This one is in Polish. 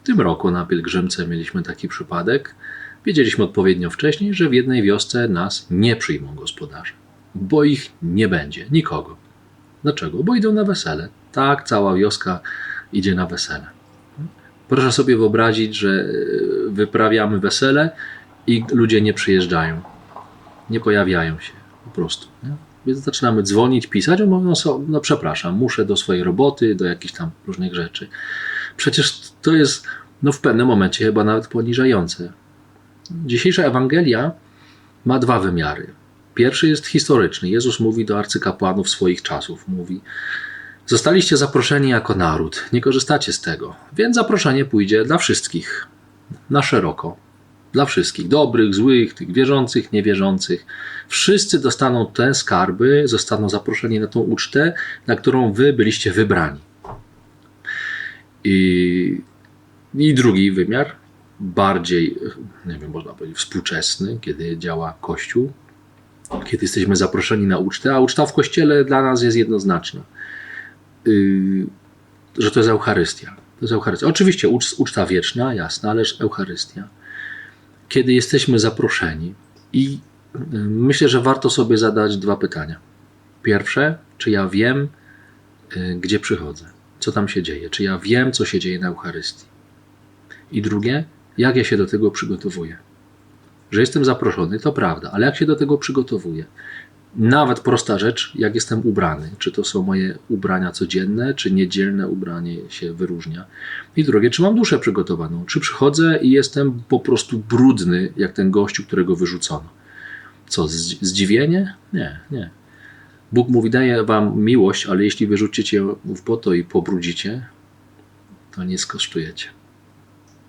W tym roku na pielgrzymce mieliśmy taki przypadek. Wiedzieliśmy odpowiednio wcześniej, że w jednej wiosce nas nie przyjmą gospodarze, bo ich nie będzie, nikogo. Dlaczego? Bo idą na wesele. Tak, cała wioska idzie na wesele. Proszę sobie wyobrazić, że e, wyprawiamy wesele i ludzie nie przyjeżdżają, nie pojawiają się po prostu. Nie? Więc zaczynamy dzwonić, pisać, a mówią sobie, no przepraszam, muszę do swojej roboty, do jakichś tam różnych rzeczy. Przecież to jest no w pewnym momencie chyba nawet poniżające. Dzisiejsza Ewangelia ma dwa wymiary. Pierwszy jest historyczny. Jezus mówi do arcykapłanów swoich czasów. Mówi, zostaliście zaproszeni jako naród, nie korzystacie z tego, więc zaproszenie pójdzie dla wszystkich, na szeroko. Dla wszystkich, dobrych, złych, tych wierzących, niewierzących. Wszyscy dostaną te skarby, zostaną zaproszeni na tą ucztę, na którą wy byliście wybrani. I, I drugi wymiar, bardziej, nie wiem, można powiedzieć, współczesny, kiedy działa Kościół, kiedy jesteśmy zaproszeni na ucztę, a uczta w Kościele dla nas jest jednoznaczna, yy, że to jest Eucharystia. To jest Eucharystia. Oczywiście ucz, uczta wieczna, jasna, ależ Eucharystia. Kiedy jesteśmy zaproszeni i yy, myślę, że warto sobie zadać dwa pytania. Pierwsze, czy ja wiem, yy, gdzie przychodzę? co tam się dzieje, czy ja wiem, co się dzieje na Eucharystii. I drugie, jak ja się do tego przygotowuję. Że jestem zaproszony, to prawda, ale jak się do tego przygotowuję? Nawet prosta rzecz, jak jestem ubrany. Czy to są moje ubrania codzienne, czy niedzielne ubranie się wyróżnia. I drugie, czy mam duszę przygotowaną? Czy przychodzę i jestem po prostu brudny, jak ten gościu, którego wyrzucono? Co, zdziwienie? Nie, nie. Bóg mówi, daje wam miłość, ale jeśli wyrzucicie w błoto i pobrudzicie, to nie skosztujecie.